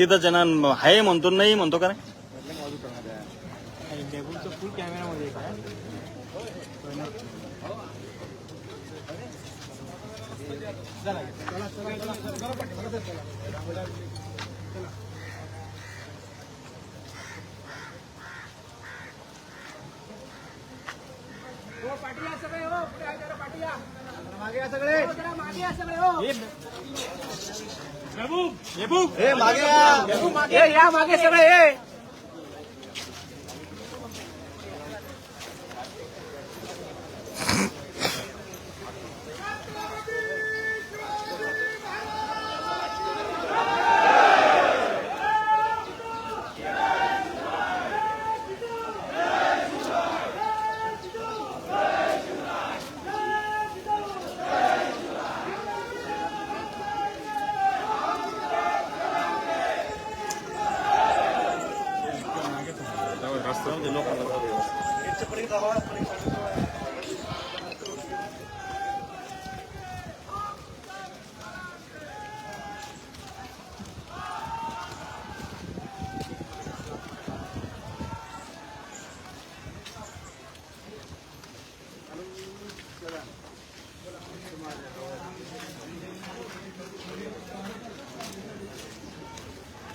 तिथं जण आहे म्हणतो नाही म्हणतो का मागे या. मागे सगळे ये.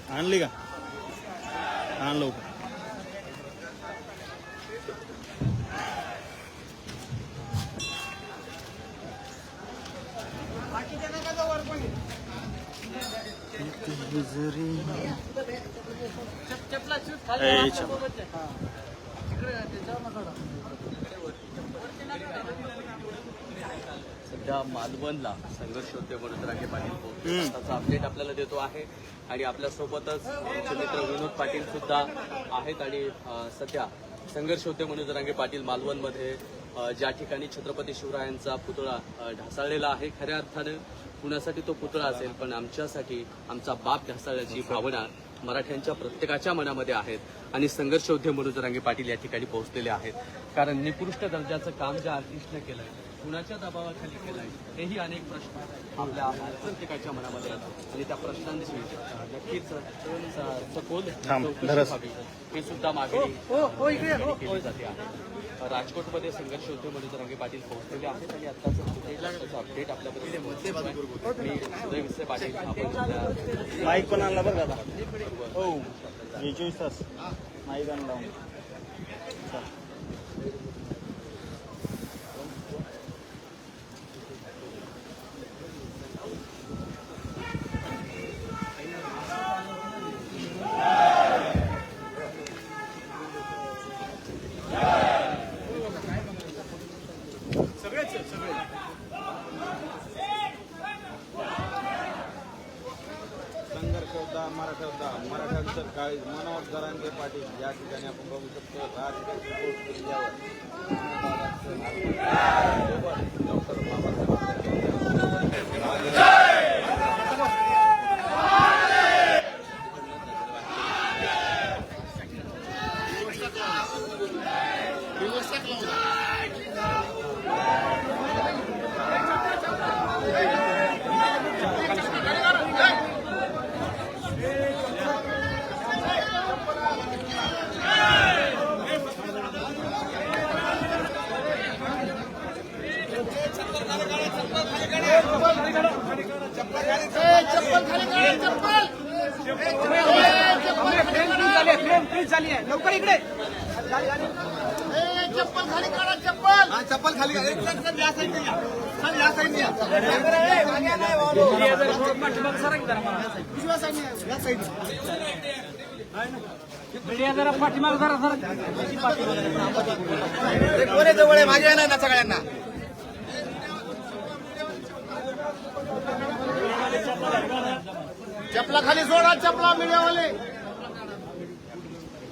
आणली का आण लवकर सध्या मालवणला संघर्ष होते रागे पाटील. त्याचा अपडेट आपल्याला देतो आहे. आणि आपल्यासोबतच आमचे मित्र विनोद पाटील सुद्धा आहेत. आणि सध्या संघर्ष होते म्हणून रांगे पाटील मालवणमध्ये ज्या ठिकाणी छत्रपती शिवरायांचा पुतळा ढासळलेला आहे. खऱ्या अर्थानं कुणासाठी तो पुतळा असेल पण आमच्यासाठी आमचा बाप ढासळल्याची भावना मराठ्यांच्या प्रत्येकाच्या मनामध्ये आहेत. आणि संघर्ष योद्धे मनोज रांगे पाटील या ठिकाणी पोहोचलेले आहेत. कारण निकृष्ट दर्जाचं काम ज्या आर्टिस्टनं केलंय कुणाच्या दबावाखाली केलंय हेही अनेक प्रश्न आपल्या प्रत्येकाच्या मनामध्ये आहेत आणि त्या प्रश्नांची नक्कीच सखोल हे सुद्धा मागणी हो हो ठिकाणी केली जाते. आहे राजकोटमध्ये संघर्ष योद्धे मनोज रांगे पाटील पोहोचलेले आहेत आणि आत्ताचं अपडेट आपल्याकडे पोहोचतोय. मी विसे पाटील माईक पण आणला बरं हो. हे. चोवीस तास. माईक आणला संघर्ष होता मराठा होता चाळीस मनोहर जरांगे पाटील. या ठिकाणी आपण बघू शकतो राजकीय पोस्ट केल्यावर doctor Babasaheb Ambedkar frame freeze झाली आहे. लवकर इकडे. चप्पल खाली काढा चप्पल. हा चप्पल खाली सर, सर, या साईडने या. सर, या साईडने या. या. साईडने मीडिया जरा पाठीमाग जरा कोण आहे जवळ? आहे मागे येणार ना सगळ्यांना. चपला खाली सोडा चपला मीडियावाले.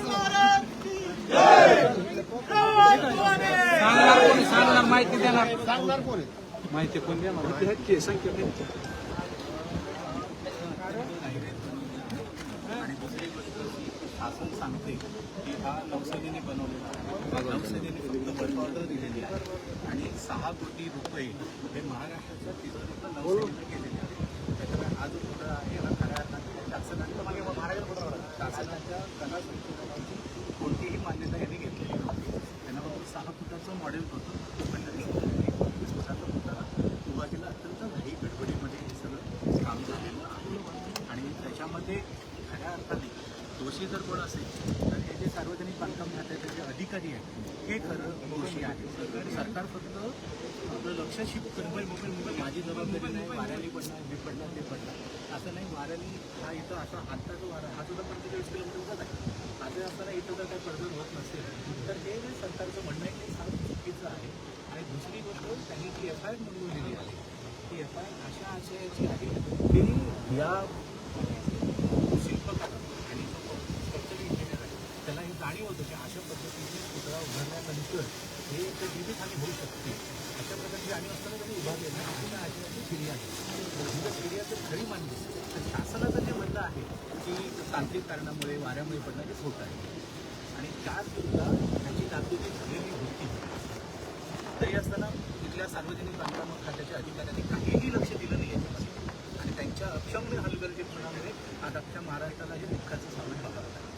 सांगणार कोणी सांगणार माहिती देणार माहिती कोण देणार? संख्या शासन सांगते की हा नवसदीने बनवलेला नवसदीने फक्त वर्क ऑर्डर दिलेली आहे. आणि सहा कोटी रुपये हे महाराष्ट्राच्या तिजोरीतून नवसदीने केलेले आहे त्याच्यामुळे हा जो पुतळा आहे हा खऱ्या अर्थाने शासनाच्या मागे महाराष्ट्र पुतळा शासनाच्या कला संशोधनाची कोणतीही मान्यता यांनी घेतलेली नव्हती त्यांना फक्त सहा फुटाचं मॉडेल होतं पण त्यांनी एकवीस फुटाचा पुतळा उभा केला अत्यंत घाई गडबडीमध्ये हे सगळं काम झालेलं आहे आणि त्याच्यामध्ये खऱ्या अर्थाने दोषी जर कोण असेल तर हे जे सार्वजनिक बांधकाम खात्याचे जे अधिकारी आहेत हे खरं दोषी आहे सरकार फक्त आपलं लक्ष शिफ्ट मुंबई मुंबई मुंबई माझी जबाबदारी नाही वाऱ्याने पडणार हे पडणार ते पडणार. असं नाही वाऱ्याने हा इथं असा आत्ता जो वारा हा सुद्धा पंचेचाळीस किलोमीटरचाच आहे. आता असताना इथं जर काही पडझड होत नसेल तर हे जे सरकारचं म्हणणं आहे ते फार चुकीचं आहे. आणि दुसरी गोष्ट त्यांनी ती एफ आय आर नोंदवलेली आहे. ती एफ आय आर अशा आशयाची आहे की या शिल्पकार आणि जो स्ट्रक्चरल इंजिनियर आहे त्याला हे जाणीव होतं की अशा पद्धतीने पुतळा उभारल्यानंतर हे एक जीवितहानी होऊ शकते अशा प्रकारची जाणीव असताना त्यांनी उभारले नाही अशी त्या फिर्याद आहे जर जर खरी मानली तर शासनाचं जे म्हणणं आहे की तांत्रिक कारणामुळे वाऱ्यामुळे पडणं होत आहे आणि त्याचसुद्धा त्याची जागृती झालेली होती तरी असताना तिथल्या सार्वजनिक बांधकाम खात्याच्या अधिकाऱ्यांनी काहीही लक्ष दिलं नाही याच्यामध्ये आणि त्यांच्या अक्षम्य हलगर्जीपणामुळे आज अख्ख्या महाराष्ट्राला हे दुःखाचं सामना बघावं लागतं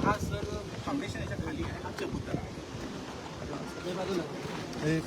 हा सर फाउंडेशन याच्या खाली आहे हा चबुतरा आहे आणि वरी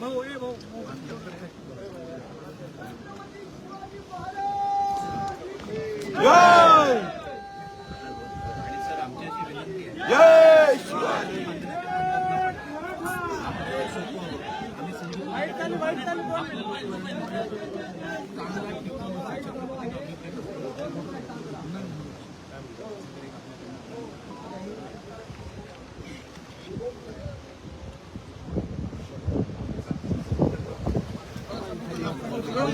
भाऊ ए भाऊ आणि सर आमची अशी विनंती आहे आम्ही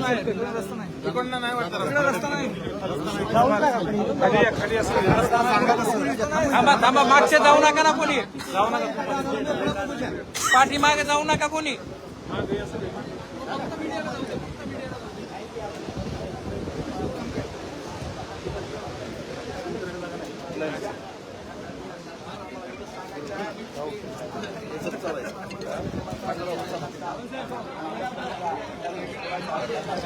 समजून तिकडनं नाही वाटत रस्ता. नाही. थांबा थांबा मागचे जाऊ नका ना कोणी. जाऊ नका. पाठीमागे जाऊ नका कोणी.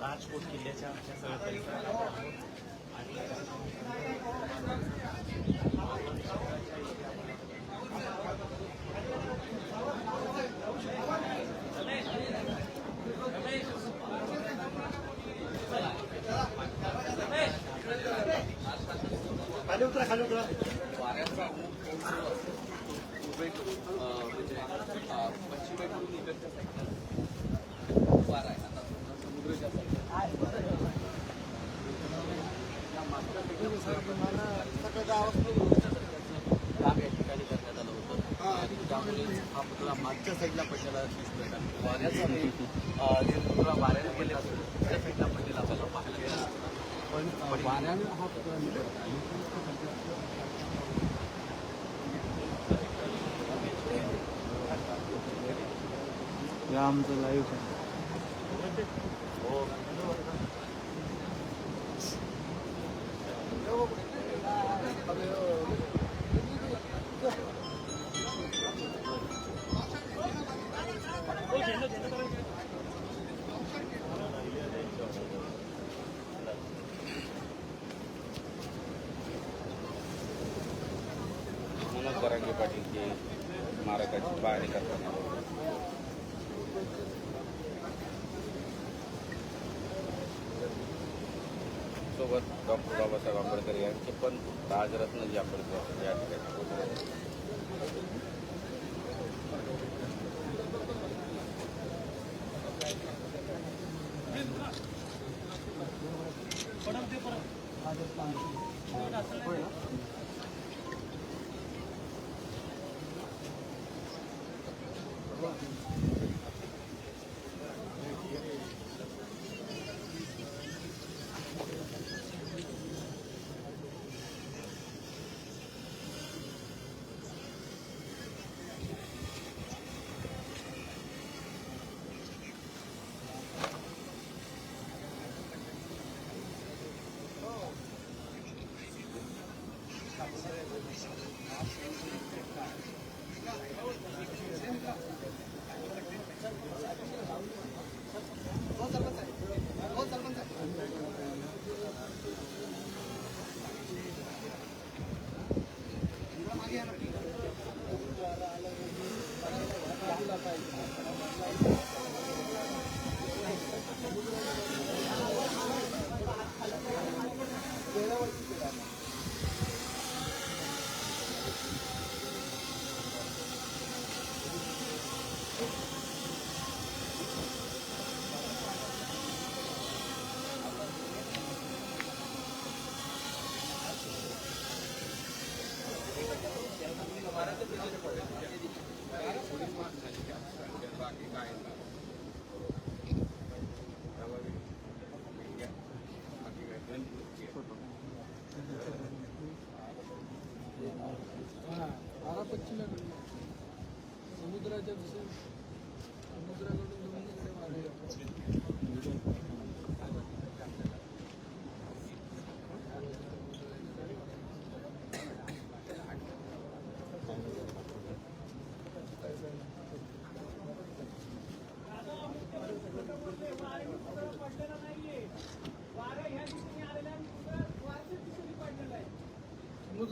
राजकोट किल्ल्याच्या आमच्या सहकारी आणि होतं हा पुतळा मागच्या साईडला पडलेला दिसतोय वाऱ्याचा जे पुतळा वाऱ्याने असेल त्या साईडला पडलेला आपल्याला पाहायला गेला पण वाऱ्याने हा पुतळा या आमचं लाईव्ह स्मारकाची पाहणी करताना. सोबत डॉक्टर बाबासाहेब आंबेडकर यांचे पण राजरत्न जी आंबेडकर या ठिकाणी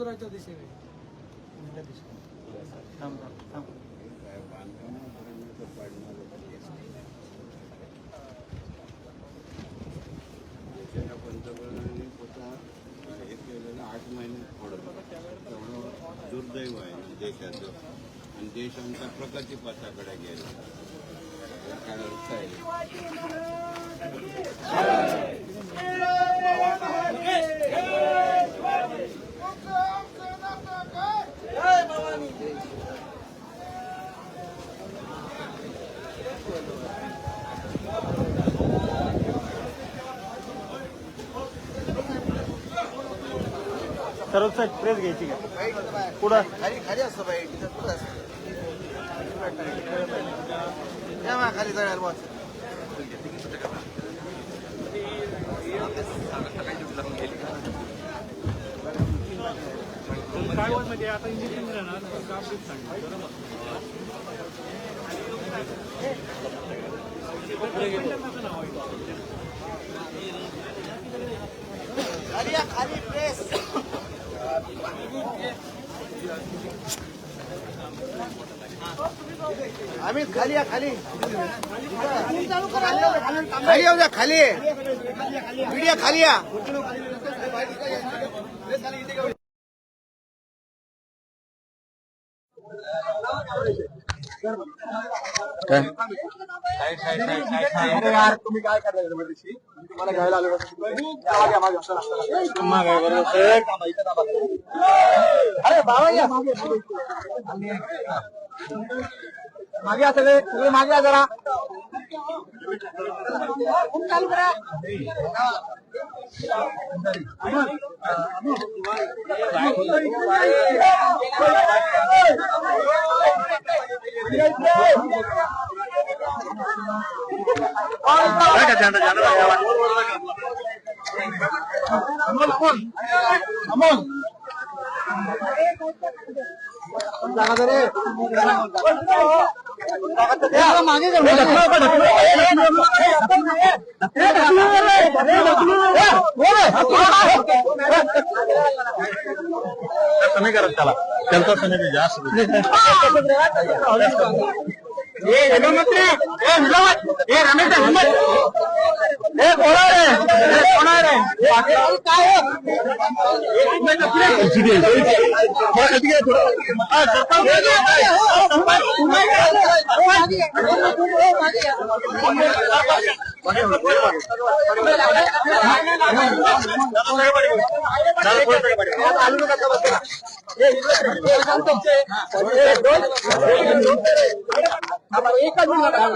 होते. समुद्राच्या दिशेने. पंतप्रधानांनी स्वतः हे केलेलं आठ महिने तेवढं दुर्दैव आहे देशाचं. आणि देश आमचा प्रगती पथाकडे गेला. काय अर्थ आहे. सर्व साईड प्रेस घ्यायची का? पुढं. खाली खाली असतं बाई. तिथं कुठं असतं. या मा खाली जाणार मग खाली आम्ही खाली या खाली खाली येऊ द्या खाली मीडिया खाली या Thank you. यार तुम्ही काय करताय गणपतीशी तुम्हाला घ्यायला आलो मागे मागे असं लागतं. अरे बाबा या मागे मागे या सगळे सगळे मागे या जरा चालू करा अमोल अमोल अमोल जागा दे रे. ए, मागे कर, कमी करत त्याला. त्यांचा तुम्ही जास्त ए, हिमत रे. ए, हिमत. ए, रमेश आहे, हिमत. ए, कोण आहे रे? ए, कोण आहे रे? बाकी काय आहे? ए, हिमत ढकलू रे. हा, सरपंच.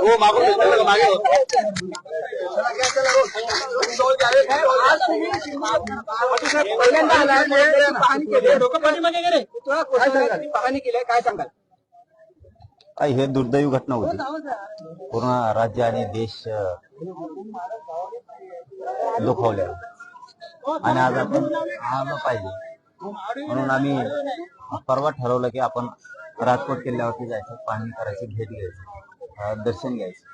हो मागून मागे पहिल्यांदा आला, पाहणी केली डोकं पाणीमध्ये गेले तुला कोसळल्याची पाहणी केली काय सांगाल आई हे दुर्दैवी घटना होती. पूर्ण राज्य आणि देश अ, दुखावले. आणि आज आपण आलो पाहिजे. म्हणून आम्ही परवा ठरवलं की आपण राजकोट किल्ल्यावरती जायचं पाहणी करायची भेट घ्यायची दर्शन घ्यायचं.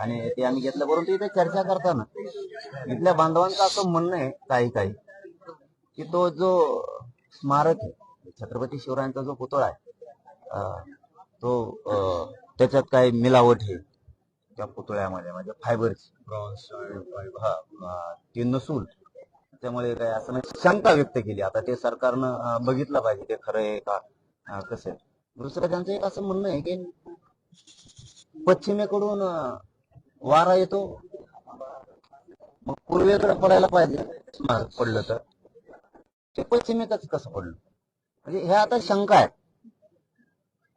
आणि ते आम्ही घेतलं परंतु इथे चर्चा करताना इथल्या बांधवांचं असं म्हणणं आहे काही काही की तो जो स्मारक आहे छत्रपती शिवरायांचा जो पुतळा आहे तो त्याच्यात काही मिलावट आहे. त्या पुतळ्यामध्ये म्हणजे फायबरची. हा अ, ती नसूल त्यामुळे काय असं नाही. शंका व्यक्त केली. आता ते सरकारनं बघितलं पाहिजे ते खरं आहे का कसं दुसरं त्यांचं एक असं म्हणणं आहे की पश्चिमेकडून वारा येतो. मग पूर्वेकडे पडायला पाहिजे. पडलं तर. ते पश्चिमेकच कसं पडलं? म्हणजे हे आता शंका आहे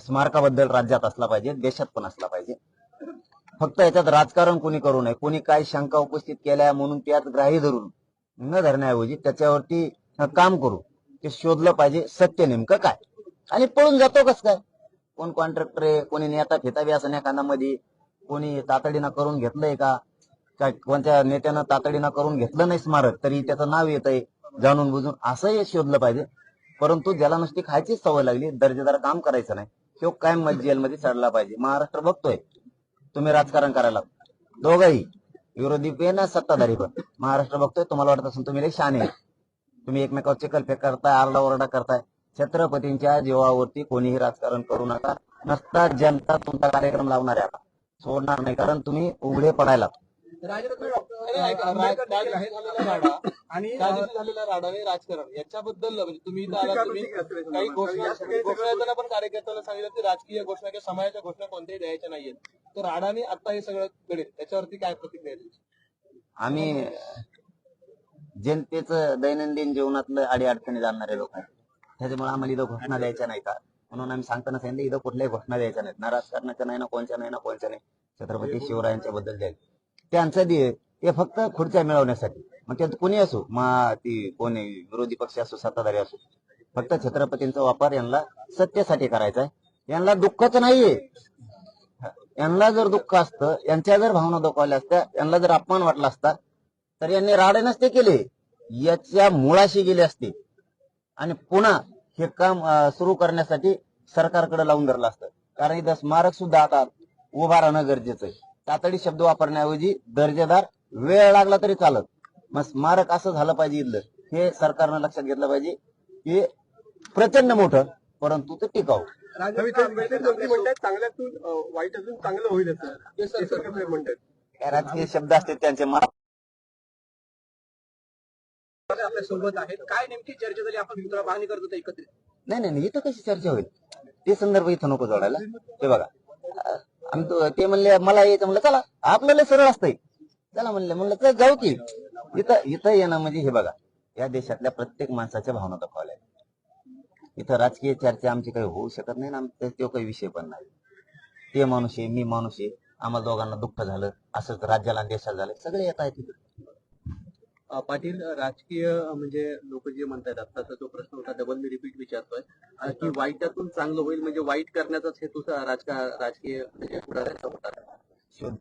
स्मारकाबद्दल राज्यात असला पाहिजे देशात पण असला पाहिजे. फक्त याच्यात राजकारण कोणी करू नये कोणी काय शंका उपस्थित केल्या म्हणून त्यात ग्राही धरून न धरण्याऐवजी त्याच्यावरती काम करू. ते शोधलं पाहिजे सत्य नेमकं काय? आणि पळून जातो कस काय? कोण कॉन्ट्रॅक्टर आहे कोणी नेता फिताबी असं एखादा कोणी तातडीनं करून घेतलंय का? काय कोणत्या नेत्यानं तातडीनं करून घेतलं नाही स्मारक तरी त्याचं नाव येत आहे जाणून बुजून असंही शोधलं पाहिजे. परंतु ज्याला नुसती खायचीच सवय लागली दर्जेदार काम करायचं नाही. तो कायममध्ये जेलमध्ये चढला पाहिजे. महाराष्ट्र बघतोय. तुम्ही राजकारण करायला दोघही विरोधी पण ना सत्ताधारी पण. महाराष्ट्र बघतोय तुम्हाला वाटत असेल तुम्ही शाने तुम्ही एकमेकावर चिकलफे करताय आरडा ओरडा करताय. छत्रपतींच्या जीवावरती कोणीही राजकारण करू नका. नसता जनता तुमचा कार्यक्रम लावणार आहे आता सोडणार नाही. कारण तुम्ही उघडे पडायला राजरत्न आणि झालेला राडा राजकारण. याच्याबद्दल म्हणजे तुम्ही इथं आलात, तुम्ही काही घोषणा घोषणा पण कार्यकर्त्यांना सांगितलं की राजकीय घोषणा किंवा समाजाच्या घोषणा कोणत्याही द्यायच्या नाहीयेत. तर राडाने आता हे सगळं घडेल त्याच्यावरती काय प्रतिक्रिया? आम्ही जनतेचं दैनंदिन जीवनातलं अडीअडचणी जाणणारे लोक आहेत. त्याच्यामुळे आम्हाला इथं घोषणा द्यायच्या नाही का म्हणून आम्ही सांगताना सांगितलं इथं कुठल्याही घोषणा द्यायच्या नाहीत. ना राजकारणाच्या नाही ना कोणच्या नाही ना कोणच्या नाही. छत्रपती शिवरायांच्या बद्दल द्यायचं. त्यांचं दे ते फक्त खुर्च्या मिळवण्यासाठी. मग त्यात कोणी असो मा ती कोणी विरोधी पक्ष असो सत्ताधारी असो फक्त छत्रपतींचा वापर यांना सत्तेसाठी करायचा आहे. यांना दुःखच नाहीये. यांना जर दुःख असतं यांच्या जर भावना दुखावल्या असत्या यांना जर अपमान वाटला असता तर यांनी राडे नसते केले. याच्या मुळाशी गेले असते. आणि पुन्हा हे काम सुरू करण्यासाठी सरकारकडे लावून धरलं असतं. कारण इथं स्मारक सुद्धा आता उभा राहणं गरजेचं आहे. तातडी शब्द वापरण्याऐवजी दर्जेदार वेळ लागला तरी चालत. मग स्मारक असं झालं पाहिजे इथलं. हे सरकारनं लक्षात घेतलं पाहिजे की प्रचंड मोठं परंतु ते टिकाऊ. म्हणतात चांगल्यातून वाईटातून चांगलं होईल हे म्हणतात. काय राजकीय शब्द असते त्यांचे मला आपल्यासोबत आहेत. काय नेमकी चर्चा झाली आपण मित्र पाहणी करत एकत्रित? नाही नाही नाही, इथं कशी चर्चा होईल? ते संदर्भ इथं नको जोडायला. ते बघा. आम्ही ते म्हणले मला यायचं. म्हणलं चला आपल्याला सरळ असतंय चला म्हणलं म्हणलं चल जाऊ की. इथं इथं येणं म्हणजे हे बघा या देशातल्या प्रत्येक माणसाच्या भावना दाखवल्या इथं राजकीय चर्चा आमची काही होऊ शकत नाही ना तो काही विषय पण नाही. ते माणूस आहे मी माणूस आहे आम्हाला दोघांना दुःख झालं असंच राज्याला देशाला झालं सगळे येत आहेत तिथे पाटील राजकीय म्हणजे लोक जे म्हणतात आत्ताचा जो प्रश्न होता डबल मी रिपीट विचारतोय. की वाईटातून चांगलं होईल म्हणजे वाईट करण्याचाच हेतू राजकीय म्हणजे पुढाऱ्यांचा होता. शोध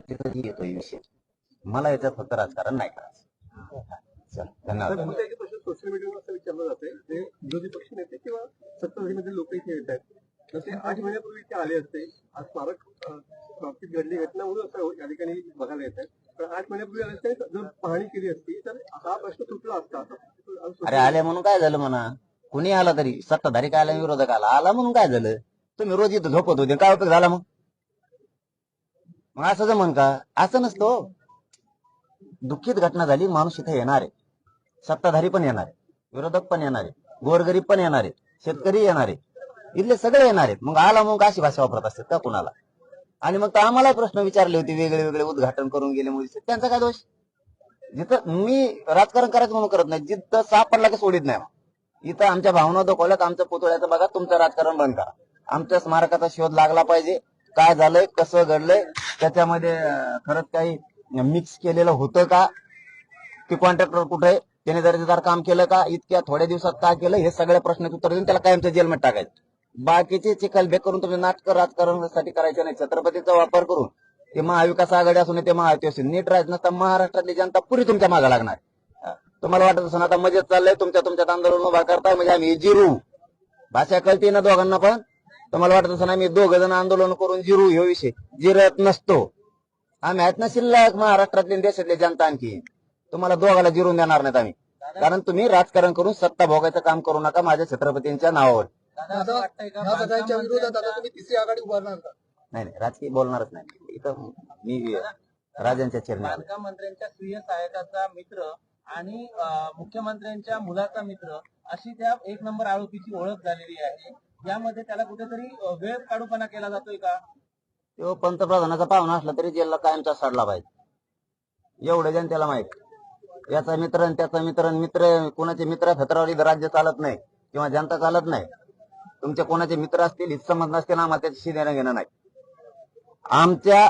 तिथं येतोय विषय मला याच्यात फक्त राजकारण नाही करायचं. धन्यवाद. सोशल मीडियावर असं विचारलं जाते ते विरोधी पक्ष नेते किंवा सत्ताधारीमध्ये लोक इथे येत आहेत. तर ते आठ महिन्यापूर्वी इथे आले असते आज स्मारक घडली घटना म्हणून असं या ठिकाणी बघायला येत आहे आठ महिन्यापूर्वी जर पाहणी केली असती तर हा प्रश्न सुटला असता अरे आले म्हणून काय झालं म्हणा? कुणी आला तरी? सत्ताधारी काय आला विरोधक आला? आला म्हणून काय झालं? तुम्ही रोज इथं झोपत होते काय उपयोग झाला मग? मग असं जमन का? असं नसतो हो. दुःखीत दुःखित घटना झाली माणूस इथे येणार आहे. सत्ताधारी पण येणार आहे. विरोधक पण येणार आहे. गोरगरीब पण येणार आहे. शेतकरी येणार आहे. इथले सगळे येणार आहेत. मग आला मग अशी भाषा वापरत असतात का कुणाला? आणि मग तर आम्हाला प्रश्न विचारले होते वेगळे वेगळे उद्घाटन करून गेले मुली त्यांचा काय दोष? जिथं मी राजकारण करायचं म्हणून करत नाही जिथं सापडला की सोडित नाही. इथं आमच्या भावना दाखवल्यात आमच्या पुतळ्याचं बघा तुमचं राजकारण बंद करा. आमच्या स्मारकाचा शोध लागला पाहिजे. काय झालंय कसं घडलंय त्याच्यामध्ये खरंच काही मिक्स केलेलं होतं का? ते कॉन्ट्रॅक्टर कुठे? त्याने दर्जेदार काम केलं का? इतक्या थोड्या दिवसात काय केलं? हे सगळ्या प्रश्नाचं उत्तर देऊन त्याला कायमचं जेलमध्ये टाकायचं. बाकीचे चिखलबेक करून तुम्ही नाटक राजकारणासाठी करायचे नाही. छत्रपतीचा वापर करून ते महाविकास आघाडी असून ते महायुती असेल नीट राहत नसता महाराष्ट्रातली जनता पुरी तुमच्या मागे लागणार. तुम्हाला वाटत असून आता मजेत चाललंय तुमच्या तुमच्यात आंदोलन उभा करता म्हणजे आम्ही जिरू. भाषा कळते ना दोघांना पण? तुम्हाला वाटत असून आम्ही दोघ जण आंदोलन करून जिरू हे विषय जिरत नसतो. आम्ही आहेत ना शिल्लक महाराष्ट्रातली देशातली जनता आणखी. तुम्हाला दोघाला जिरून देणार नाहीत आम्ही. कारण तुम्ही राजकारण करून सत्ता भोगायचं काम करू नका माझ्या छत्रपतींच्या नावावर. ह्या सगळ्यांच्या विरोधात आता तुम्ही तिसरी आघाडी उभारणार का? नाही नाही राजकीय बोलणारच नाही. इथं मी राजांच्या चरणी आलोय. बांधकाम मंत्र्यांच्या स्वीय सहायकाचा मित्र आणि अं, मुख्यमंत्र्यांच्या मुलाचा मित्र अशी त्या एक नंबर आरोपीची ओळख झालेली आहे. यामध्ये त्याला कुठेतरी अं, वेळ काढूपणा केला जातोय का? तो पंतप्रधानाचा पाहुणा असला तरी जेलला कायमचा सडला पाहिजे. एवढं जनतेला माहीत. याचा मित्र आणि त्याचा मित्र आणि मित्र कोणाचे मित्र फत्रावर इथं राज्य चालत नाही किंवा जनता चालत नाही. तुमचे कोणाचे मित्र असतील हितसंबंध नसतील आम्हाला त्याच्याशी देणं घेणं नाही. आमच्या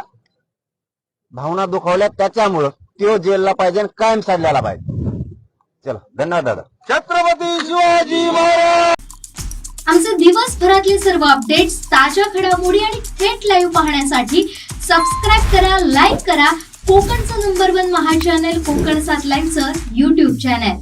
भावना दुखावल्या त्याच्यामुळं तो जेलला पाहिजे आणि कायम साधलेला पाहिजे. चलो धन्यवाद दादा. छत्रपती शिवाजी महाराज! आमचे दिवसभरातले सर्व अपडेट्स ताज्या घडामोडी आणि थेट लाईव्ह पाहण्यासाठी सबस्क्राईब करा लाईक करा. कोकणचं नंबर वन महा चॅनल कोकण सात लाईनचं युट्यूब चॅनल